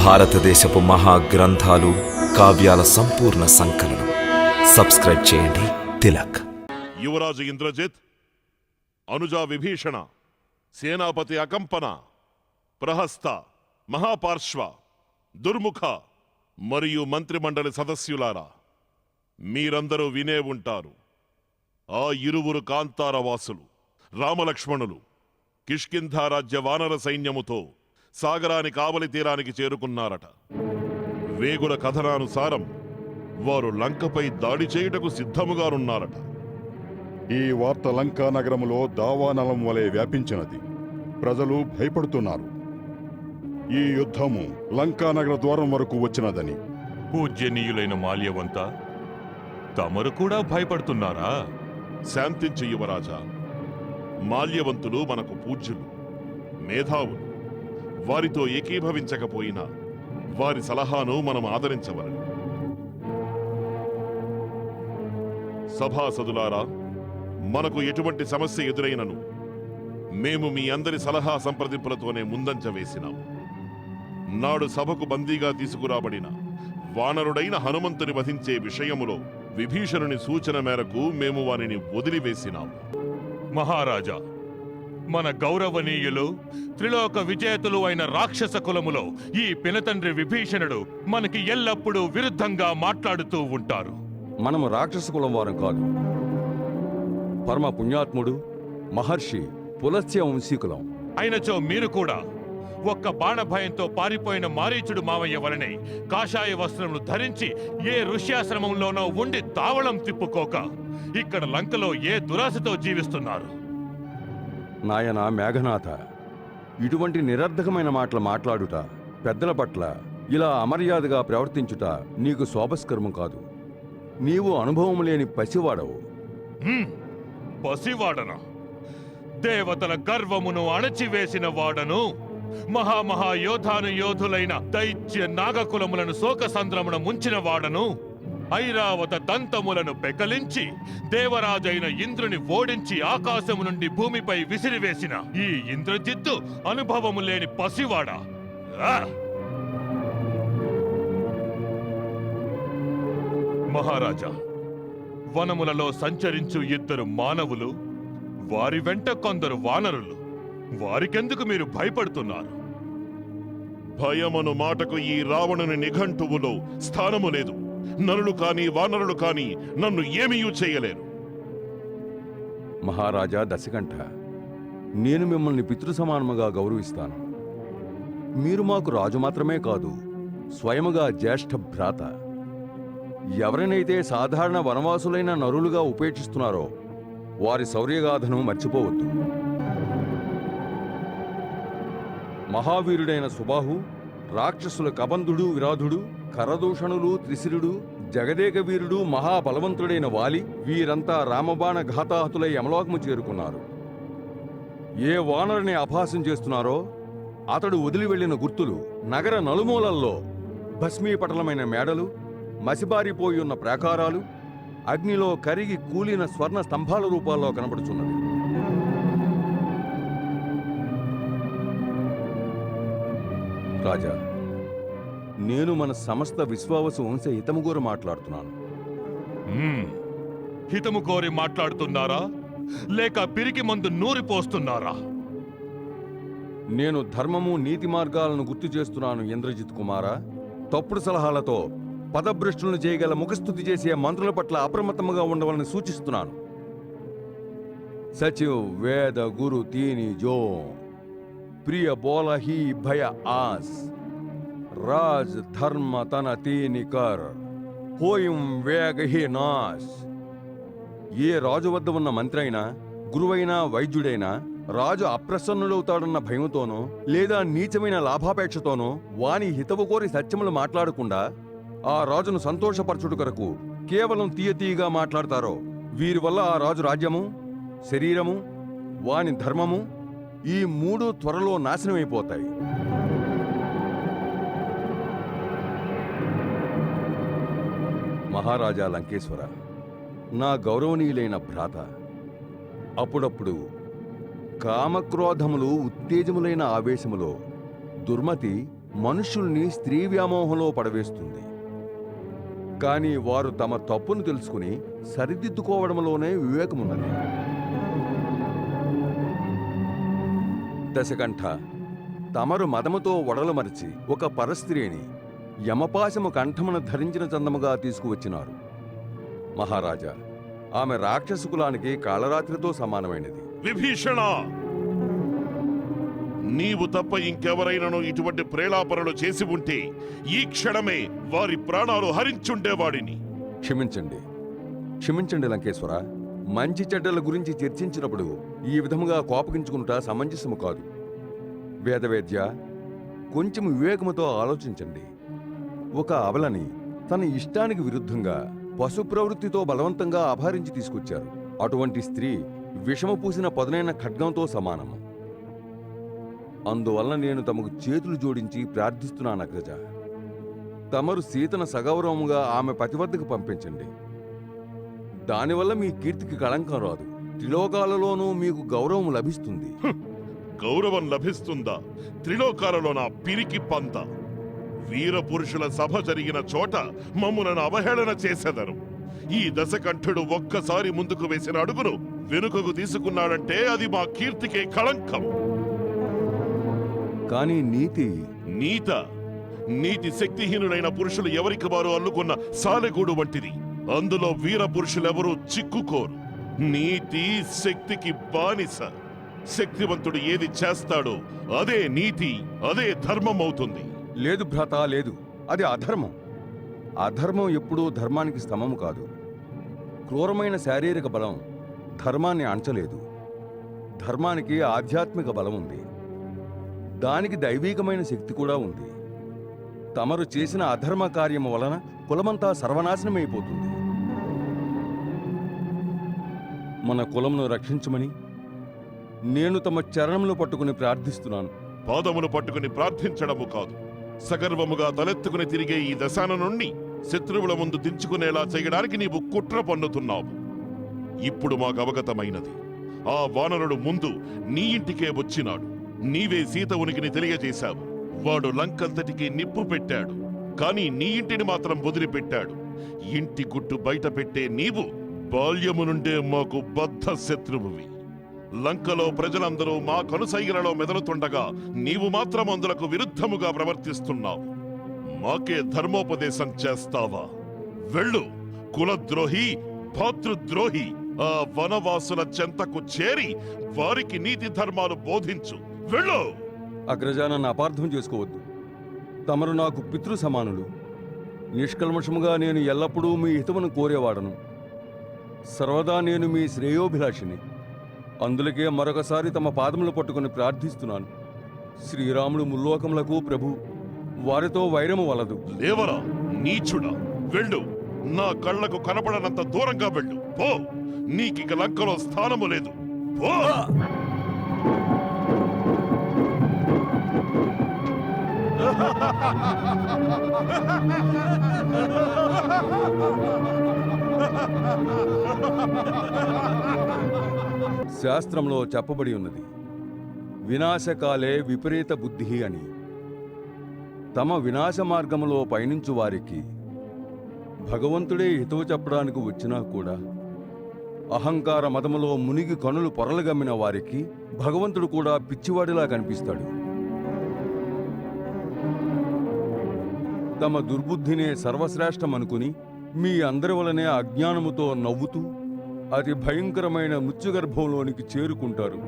భారతదేశపు మహా గ్రంథాలు కావ్యాల సంపూర్ణ సంకలనం. సబ్స్క్రైబ్ చేయండి. తిలక్. యువరాజు ఇంద్రజిత్ అనుజా విభీషణ సేనాపతి అకంపన ప్రహస్త మహాపార్శ్వ దుర్ముఖ మరియు మంత్రిమండలి సదస్యులారా మీరందరూ వినే ఉంటారు. ఆ ఇరువురు కాంతారవాసులు రామలక్ష్మణులు కిష్కింధారాజ్య వానర సైన్యముతో సాగరాని కావలి తీరానికి చేరుకున్నారట. వేగుల కథనానుసారం వారు లంకపై దాడి చేయుటకు సిద్ధముగానున్నారట. ఈ వార్త లంకా నగరములో దావానలం వలె వ్యాపించినది. ప్రజలు భయపడుతున్నారు. ఈ యుద్ధము లంకా నగర ద్వారం వరకు వచ్చినదని. పూజ్యనీయులైన మాల్యవంత తమరు కూడా భయపడుతున్నారా? శాంతించు యువరాజా మాల్యవంతులు మనకు పూజ్యులు మేధావులు. వారితో ఏకీభవించకపోయినా వారి సలహాను మనం ఆదరించవలను. సభాసదులారా మనకు ఎటువంటి సమస్య ఎదురైనను మేము మీ అందరి సలహా సంప్రదింపులతోనే ముందంచ వేసినాం. నాడు సభకు బందీగా తీసుకురాబడిన వానరుడైన హనుమంతుని వధించే విషయములో విభీషణుని సూచన మేరకు మేము వారిని వదిలివేసినాం మహారాజా మన గౌరవనీయులు త్రిలోక విజేతలు అయిన రాక్షస కులములో ఈ పినతండ్రి విభీషణుడు మనకి ఎల్లప్పుడూ విరుద్ధంగా మాట్లాడుతూ ఉంటారు. మనము రాక్షస కులం వారం కాదు. పరమ పుణ్యాత్ముడు మహర్షి పులస్త్య వంశీకులం అయినచో మీరు కూడా ఒక్క బాణభయంతో పారిపోయిన మారీచుడు మావయ్య వలనే కాషాయ వస్త్రములు ధరించి ఏ ఋష్యాశ్రమంలోనో ఉండి తావళం తిప్పుకోక ఇక్కడ లంకలో ఏ దురాశతో జీవిస్తున్నారు? నాయన మేఘనాథ ఇటువంటి నిరర్ధకమైన మాటలు మాట్లాడుట పెద్దల పట్ల ఇలా అమర్యాదగా ప్రవర్తించుట నీకు శోభస్కరము కాదు. నీవు అనుభవం లేని పసివాడవు. పసివాడను? దేవతల గర్వమును అణచివేసిన వాడను. మహామహా యోధాను యోధులైన దైత్య నాగకులములను శోక సంద్రమున ముంచిన వాడను. ఐరావత దంతములను పెకలించి దేవరాజైన ఇంద్రుని ఓడించి ఆకాశము నుండి భూమిపై విసిరివేసిన ఈ ఇంద్రజిత్తు అనుభవము లేని పసివాడా? మహారాజా వనములలో సంచరించు ఇద్దరు మానవులు వారి వెంట కొందరు వానరులు. వారికెందుకు మీరు భయపడుతున్నారు? భయమను మాటకు ఈ రావణుని నిఘంటువులో స్థానము లేదు. నరులు కాని వానరులు కాని నన్ను ఏమీయూ చేయలేరు. మహారాజా దశకంఠ నేను మిమ్మల్ని పితృ సమానముగా గౌరవిస్తాను. మీరు మాకు రాజు మాత్రమే కాదు స్వయముగా జ్యేష్ఠ భ్రాత. ఎవరినైతే సాధారణ వనవాసులైన నరులుగా ఉపేక్షిస్తున్నారో వారి శౌర్యగాథను మర్చిపోవద్దు. మహావీరుడైన సుబాహు రాక్షసుల కబంధుడు విరాధుడు కరదూషణులు త్రిశిరుడు జగదేక వీరుడు మహాబలవంతుడైన వాలి వీరంతా రామబాణ ఘాతాహతులై యమలోకము చేరుకున్నారు. ఏ వానరుని అభాసం చేస్తున్నారో అతడు వదిలి వెళ్ళిన గుర్తులు నగర నలుమూలల్లో భస్మీపటలమైన మేడలు మసిబారిపోయి ఉన్న ప్రాకారాలు అగ్నిలో కరిగి కూలిన స్వర్ణ స్తంభాల రూపాల్లో కనబడుచున్నవి. రాజా నేను మన సమస్త విశ్వావసు వంశ హితముగోరు మాట్లాడుతున్నాను. హితము కోరి మాట్లాడుతున్నారా? లేక పిరికి మందు నూరిపోస్తున్నారా నేను ధర్మము నీతి మార్గాలను గుర్తు చేస్తున్నాను ఇంద్రజిత్ కుమార. తప్పుడు సలహాలతో పదభ్రష్టులను చేయగల ముఖస్థుతి చేసే మంత్రుల పట్ల అప్రమత్తముగా ఉండవాలని సూచిస్తున్నాను. సచివ్ వేద గురు తీని జో. ప్రియ బోల హీ భయ ఆస్. రాజ్ ధర్మ తన తీనికర్ హోయం వేగహి నాస్. ఏ రాజు వద్ద ఉన్న మంత్రి అయినా గురువైనా వైద్యుడైనా రాజు అప్రసన్నుడవుతాడన్న భయంతోనో లేదా నీచమైన లాభాపేక్షతోనో వాని హితవు కోరి సత్యములు మాట్లాడకుండా ఆ రాజును సంతోషపరచుడు కొరకు కేవలం తీయతీయగా మాట్లాడతారో వీరి వల్ల ఆ రాజు రాజ్యము శరీరము వాని ధర్మము ఈ మూడు త్వరలో నాశనమైపోతాయి. మహారాజా లంకేశ్వర నా గౌరవనీయులైన భ్రాత అప్పుడప్పుడు కామక్రోధములు ఉత్తేజములైన ఆవేశములో దుర్మతి మనుషుల్ని స్త్రీ వ్యామోహంలో పడవేస్తుంది. కానీ వారు తమ తప్పును తెలుసుకుని సరిదిద్దుకోవడంలోనే వివేకమున్నది. దశకంఠ తమరు మదముతో ఒడలు మరిచి ఒక పరస్త్రీని యమపాశము కంఠమును ధరించిన చందముగా తీసుకువచ్చినారు. మహారాజా ఆమె రాక్షస కులానికి కాళరాత్రితో సమానమైనది. విభీషణ! నీవు తప్ప ఇంకెవరైనాను ఇటువంటి ప్రేలాపనలు చేసి ఉంటే ఈ క్షణమే వారి ప్రాణాలు హరించుండేవాడిని. క్షమించండి. క్షమించండి లంకేశ్వర మంచి చెడ్డల గురించి చర్చించినప్పుడు ఈ విధముగా కోపగించుకుంటా సమంజసము కాదు. వేదవేద్య కొంచెం వివేకముతో ఆలోచించండి. ఒక అవలని తన ఇష్టానికి విరుద్ధంగా పశు ప్రవృత్తితో బలవంతంగా అపహరించి తీసుకొచ్చారు. అటువంటి స్త్రీ విషము పూసిన పదునైన ఖడ్గంతో సమానము అందువల్ల నేను తమకు చేతులు జోడించి ప్రార్థిస్తున్నాను అగ్రజ. తమరు సీతను సగౌరవముగా ఆమె పతివద్దకు పంపించండి. దానివల్ల మీ కీర్తికి కళంకం రాదు. త్రిలోకాలలోనూ మీకు గౌరవం లభిస్తుంది. గౌరవం లభిస్తుందా? త్రిలోకాలలో నా పిరికి పంత. వీర పురుషుల సభ జరిగిన చోట మమ్ములను అవహేళన చేసెదరు ఈ దశకంఠుడు ఒక్కసారి ముందుకు వేసిన అడుగును వెనుకకు తీసుకున్నాడంటే అది మా కీర్తికే కళంకం. కానీ నీతి నీత నీతి శక్తిహీనులైన పురుషులు ఎవరికి వారు అల్లుకున్న సాలెగూడు వంటిది. అందులో వీర పురుషులెవరూ చిక్కుకోరు. నీతి శక్తికి బానిస. శక్తివంతుడు ఏది చేస్తాడో అదే నీతి అదే ధర్మం అవుతుంది లేదు భ్రత లేదు. అది అధర్మం. అధర్మం ఎప్పుడూ ధర్మానికి స్తమము కాదు. క్రూరమైన శారీరక బలం ధర్మాన్ని అంచలేదు. ధర్మానికి ఆధ్యాత్మిక బలం ఉంది. దానికి దైవీకమైన శక్తి కూడా ఉంది. తమరు చేసిన అధర్మ కార్యము వలన కులమంతా సర్వనాశనమైపోతుంది. మన కులమును రక్షించమని నేను తమ చరణములు పట్టుకుని ప్రార్థిస్తున్నాను. పాదములు పట్టుకుని ప్రార్థించడము కాదు. సగర్వముగా తలెత్తుకుని తిరిగే ఈ దశాన నుండి శత్రువుల ముందు దించుకునేలా చేయడానికి నీవు కుట్ర పన్నుతున్నావు. ఇప్పుడు మాకు అవగతమైనది. ఆ వానరుడు ముందు నీ ఇంటికే వచ్చినాడు. నీవే సీత ఉనికిని తెలియజేశావు. వాడు లంకంతటికి నిప్పు పెట్టాడు. కానీ నీ ఇంటిని మాత్రం వదిలిపెట్టాడు. ఇంటి గుట్టు బయట పెట్టే నీవు బాల్యము నుండే మాకు బద్ధ శత్రువువి లంకలో ప్రజలందరూ మా కనుసైగలలో మెదలుతుండగా నీవు మాత్రం అందులకు విరుద్ధముగా ప్రవర్తిస్తున్నావు. మాకే ధర్మోపదేశం చేస్తావా? వెళ్ళు కులద్రోహి భాతృద్రోహి ఆ వనవాసుల చెంతకు చేరి వారికి నీతి ధర్మాలు బోధించు. వెళ్ళు! అగ్రజానన్ను అపార్థం చేసుకోవద్దు. తమరు నాకు పితృ సమానులు. నిష్కల్మషముగా నేను ఎల్లప్పుడూ మీ హితమును కోరేవాడను. సర్వదా నేను మీ శ్రేయోభిలాషిని. అందులకే మరొకసారి తమ పాదములు పట్టుకుని ప్రార్థిస్తున్నాను. శ్రీరాముడు ముల్లోకములకు ప్రభు వారితో వైరము వలదు. లేవరా నీచుడా వెళ్ళు. నా కళ్ళకు కనపడనంత దూరంగా వెళ్ళు. పో. నీకిక లంకలో స్థానము లేదు. పో. శాస్త్రంలో చెప్పబడి ఉన్నది వినాశకాలే విపరీత బుద్ధి అని. తమ వినాశ మార్గములో పయనించు వారికి భగవంతుడే హితవు చెప్పడానికి వచ్చినా కూడా అహంకార మతములో మునిగి కనులు పొరలుగమ్మిన వారికి భగవంతుడు కూడా పిచ్చివాడిలా కనిపిస్తాడు. తమ దుర్బుద్ధినే సర్వశ్రేష్టమనుకుని మీ అందరి వలనే అజ్ఞానముతో నవ్వుతూ అతి భయంకరమైన మృత్యుగర్భంలోనికి చేరుకుంటారు.